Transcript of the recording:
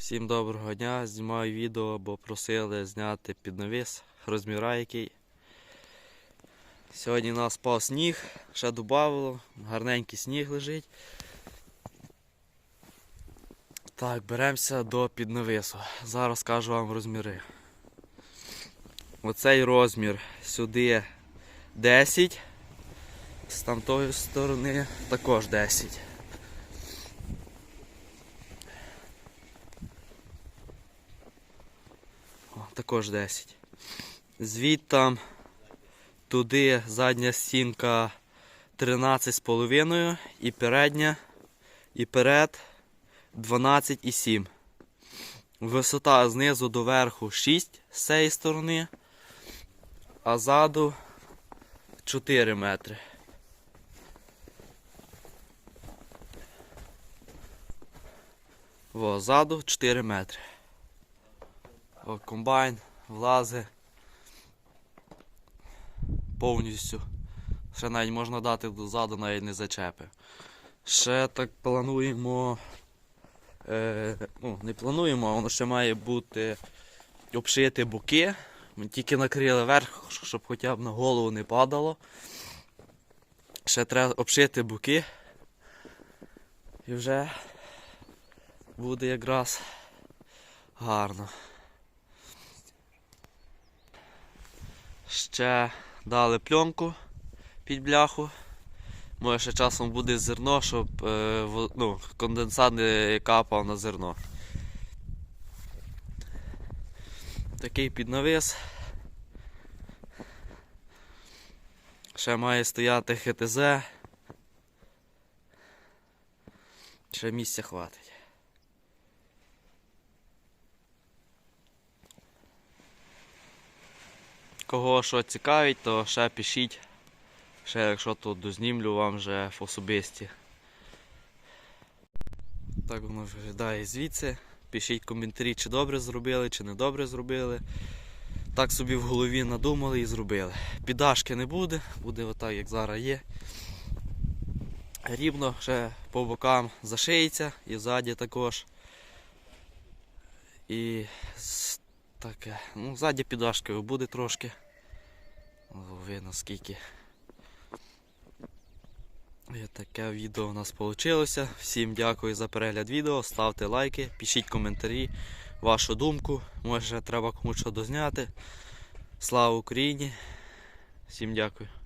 Всім доброго дня, знімаю відео, бо просили зняти під навіс, розміра який. Сьогодні у нас пав сніг, ще додавало, гарненький сніг лежить. Так, беремося до піднавису. Зараз кажу вам розміри. Оцей розмір сюди 10, з тамтої сторони також 10. Також 10. Звідтам туди задня стінка 13,5 і передня, і перед 12,7. Висота знизу до верху 6 з цієї сторони, а ззаду 4 метри. Во, ззаду 4 метри. Комбайн влази повністю. Ще навіть можна дати дозаду, навіть не зачепи. Ще так плануємо. Е, ну, не плануємо, а воно ще має бути обшити боки. Ми тільки накрили верх, щоб хоча б на голову не падало. Ще треба обшити боки. І вже буде якраз гарно. Ще дали пленку під бляху. Може ще часом буде зерно, щоб е, ну, конденсат не капав на зерно. Такий піднавис. Ще має стояти ХТЗ. Ще місця хватить. Кого що цікавить, то ще пишіть. Ще якщо тут дознімлю вам вже в особисті. Так воно виглядає звідси. Пишіть коментарі, чи добре зробили, чи не добре зробили. Так собі в голові надумали і зробили. Підашки не буде, буде отак, як зараз є. Рівно ще по бокам зашиється і ззаді також. І таке. Ну, ззаді підашкою буде трошки. Видно скільки. І таке відео у нас вийшло. Всім дякую за перегляд відео. Ставте лайки, пишіть коментарі, вашу думку. Може треба комусь що дозняти. Слава Україні! Всім дякую.